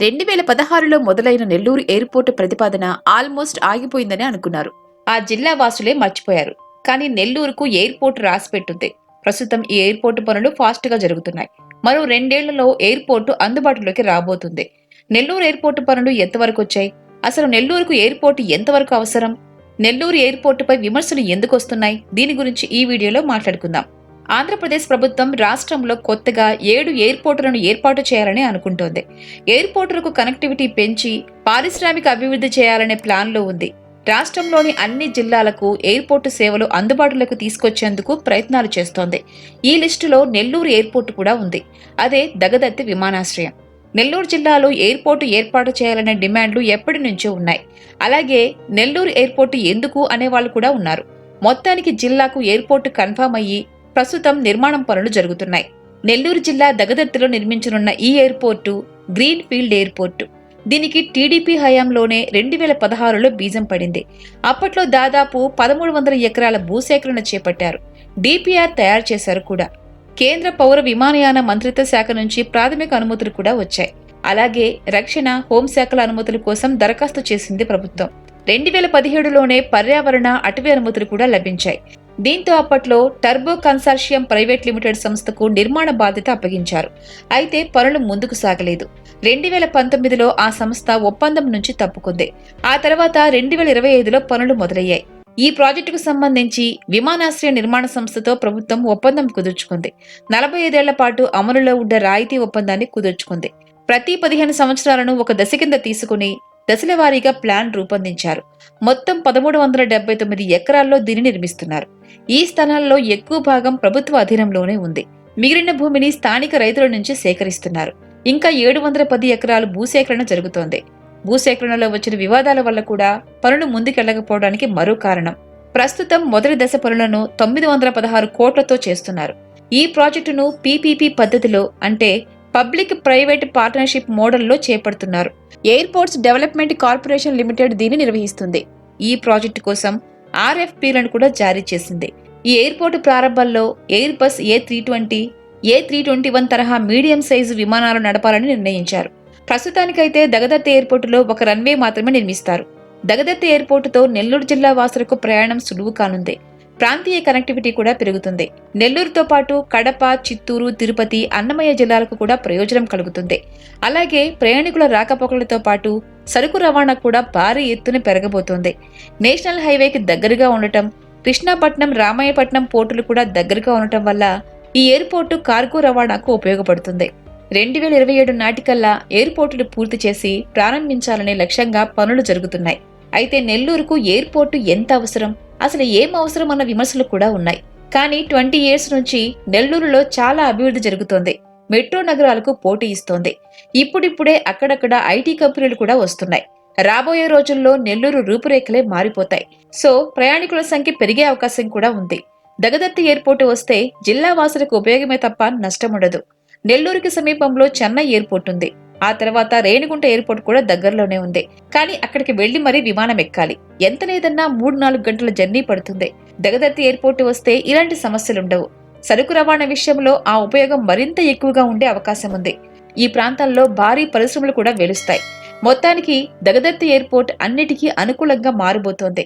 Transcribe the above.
రెండు వేల పదహారులో మొదలైన నెల్లూరు ఎయిర్పోర్టు ప్రతిపాదన ఆల్మోస్ట్ ఆగిపోయిందని అనుకున్నారు. ఆ జిల్లా వాసులే మర్చిపోయారు. కానీ నెల్లూరుకు ఎయిర్పోర్ట్ రాసి పెట్టుంది ప్రస్తుతం ఈ ఎయిర్పోర్టు పనులు ఫాస్ట్గా జరుగుతున్నాయి. మరో రెండేళ్ళలో ఎయిర్పోర్టు అందుబాటులోకి రాబోతుంది. నెల్లూరు ఎయిర్పోర్టు పనులు ఎంతవరకు వచ్చాయి? అసలు నెల్లూరుకు ఎయిర్పోర్టు ఎంతవరకు అవసరం? నెల్లూరు ఎయిర్పోర్టుపై విమర్శలు ఎందుకు వస్తున్నాయి? దీని గురించి ఈ వీడియోలో మాట్లాడుకుందాం. ఆంధ్రప్రదేశ్ ప్రభుత్వం రాష్ట్రంలో కొత్తగా ఏడు ఎయిర్పోర్టులను ఏర్పాటు చేయాలని అనుకుంటోంది. ఎయిర్పోర్టులకు కనెక్టివిటీ పెంచి పారిశ్రామిక అభివృద్ధి చేయాలనే ప్లాన్లో ఉంది. రాష్ట్రంలోని అన్ని జిల్లాలకు ఎయిర్పోర్టు సేవలు అందుబాటులోకి తీసుకొచ్చేందుకు ప్రయత్నాలు చేస్తోంది. ఈ లిస్టులో నెల్లూరు ఎయిర్పోర్టు కూడా ఉంది. అదే దగదత్తి విమానాశ్రయం. నెల్లూరు జిల్లాలో ఎయిర్పోర్టు ఏర్పాటు చేయాలనే డిమాండ్లు ఎప్పటి నుంచో ఉన్నాయి. అలాగే నెల్లూరు ఎయిర్పోర్టు ఎందుకు అనేవాళ్ళు కూడా ఉన్నారు. మొత్తానికి జిల్లాకు ఎయిర్పోర్టు కన్ఫర్మ్ అయ్యి ప్రస్తుతం నిర్మాణం పనులు జరుగుతున్నాయి. నెల్లూరు జిల్లా దగదత్తిలో నిర్మించనున్న ఈ ఎయిర్పోర్టు గ్రీన్ ఫీల్డ్ ఎయిర్పోర్టు. దీనికి టీడీపీ హయాంలోనే రెండు వేల పదహారులో బీజం పడింది. అప్పట్లో దాదాపు పదమూడు వందల ఎకరాల భూసేకరణ చేపట్టారు. డిపిఆర్ తయారు చేశారు కూడా. కేంద్ర పౌర విమానయాన మంత్రిత్వ శాఖ నుంచి ప్రాథమిక అనుమతులు కూడా వచ్చాయి. అలాగే రక్షణ హోంశాఖల అనుమతుల కోసం దరఖాస్తు చేసింది ప్రభుత్వం. రెండు వేల పదిహేడులోనే పర్యావరణ అటవీ అనుమతులు కూడా లభించాయి. దీంతో అప్పట్లో టర్బో కన్సార్షియం ప్రైవేట్ లిమిటెడ్ సంస్థకు నిర్మాణ బాధ్యత అప్పగించారు. అయితే పనులు ముందుకు సాగలేదు. రెండు వేల పంతొమ్మిదిలో ఆ సంస్థ ఒప్పందం నుంచి తప్పుకుంది. ఆ తర్వాత రెండు వేల ఇరవై ఐదులో పనులు మొదలయ్యాయి. ఈ ప్రాజెక్టుకు సంబంధించి విమానాశ్రయ నిర్మాణ సంస్థతో ప్రభుత్వం ఒప్పందం కుదుర్చుకుంది. నలభై ఐదేళ్ళ పాటు అమలులో ఉన్న రాయితీ ఒప్పందాన్ని కుదుర్చుకుంది. ప్రతి పదిహేను సంవత్సరాలను ఒక దశ కింద తీసుకుని దశల వారీగా ప్లాన్ రూపొందించారు. మొత్తం పదమూడు వందల డెబ్బై తొమ్మిది ఎకరాల్లో దీన్ని నిర్మిస్తున్నారు. ఈ స్థలాల్లో ఎక్కువ భాగం ప్రభుత్వ అధీనంలోనే ఉంది. మిగిలిన భూమిని స్థానిక రైతుల నుంచి సేకరిస్తున్నారు. ఇంకా ఏడు వందల పది ఎకరాలు భూసేకరణ జరుగుతోంది. భూసేకరణలో వచ్చిన వివాదాల వల్ల కూడా పనులు ముందుకెళ్ళకపోవడానికి మరో కారణం. ప్రస్తుతం మొదటి దశ పనులను తొమ్మిది వందల పదహారు కోట్లతో చేస్తున్నారు. ఈ ప్రాజెక్టును పీపీపీ పద్ధతిలో అంటే పబ్లిక్ ప్రైవేట్ పార్ట్నర్షిప్ మోడల్లో చేపడుతున్నారు. ఎయిర్పోర్ట్స్ డెవలప్మెంట్ కార్పొరేషన్ లిమిటెడ్ దీన్ని నిర్వహిస్తుంది. ఈ ప్రాజెక్టు కోసం ఆర్ఎఫ్పీలను కూడా జారీ చేసింది. ఈ ఎయిర్పోర్టు ప్రారంభంలో Airbus A three twenty A three twenty one తరహా మీడియం సైజు విమానాలు నడపాలని నిర్ణయించారు. ప్రస్తుతానికైతే దగదత్త ఎయిర్పోర్టులో ఒక రన్వే మాత్రమే నిర్మిస్తారు. దగదత్త ఎయిర్పోర్టుతో నెల్లూరు జిల్లా వాసులకు ప్రయాణం సులువు కానుంది. ప్రాంతీయ కనెక్టివిటీ కూడా పెరుగుతుంది. నెల్లూరుతో పాటు కడప చిత్తూరు తిరుపతి అన్నమయ్య జిల్లాలకు కూడా ప్రయోజనం కలుగుతుంది. అలాగే ప్రయాణికుల రాకపోకలతో పాటు సరుకు రవాణా కూడా భారీ ఎత్తున పెరగబోతోంది. నేషనల్ హైవేకి దగ్గరగా ఉండటం కృష్ణాపట్నం రామాయపట్నం పోర్టులు కూడా దగ్గరగా ఉండటం వల్ల ఈ ఎయిర్పోర్టు కార్గో రవాణాకు ఉపయోగపడుతుంది. రెండు వేల ఇరవై ఏడు నాటికల్లా ఎయిర్పోర్టులు పూర్తి చేసి ప్రారంభించాలనే లక్ష్యంగా పనులు జరుగుతున్నాయి. అయితే నెల్లూరుకు ఎయిర్పోర్టు ఎంత అవసరం? అసలు ఏం అవసరం అన్న విమర్శలు కూడా ఉన్నాయి. కానీ ట్వంటీ ఇయర్స్ నుంచి నెల్లూరులో చాలా అభివృద్ధి జరుగుతోంది. మెట్రో నగరాలకు పోటీ ఇస్తోంది. ఇప్పుడిప్పుడే అక్కడక్కడ ఐటీ కంపెనీలు కూడా వస్తున్నాయి. రాబోయే రోజుల్లో నెల్లూరు రూపురేఖలే మారిపోతాయి. సో ప్రయాణికుల సంఖ్య పెరిగే అవకాశం కూడా ఉంది. దగదత్తి ఎయిర్పోర్ట్ వస్తే జిల్లా వాసులకు ఉపయోగమే తప్ప నష్టం ఉండదు. నెల్లూరుకి సమీపంలో చెన్నై ఎయిర్పోర్ట్ ఉంది. ఆ తర్వాత రేణిగుంట ఎయిర్పోర్ట్ కూడా దగ్గరలోనే ఉంది. కానీ అక్కడికి వెళ్ళి మరీ విమానం ఎక్కాలి. ఎంత లేదన్నా మూడు నాలుగు గంటల జర్నీ పడుతుంది. దగదత్తి ఎయిర్పోర్ట్ వస్తే ఇలాంటి సమస్యలుండవు. సరుకు రవాణా విషయంలో ఆ ఉపయోగం మరింత ఎక్కువగా ఉండే అవకాశం ఉంది. ఈ ప్రాంతాల్లో భారీ పరిశ్రమలు కూడా వెలుస్తాయి. మొత్తానికి దగదత్తి ఎయిర్పోర్ట్ అన్నిటికీ అనుకూలంగా మారబోతోంది.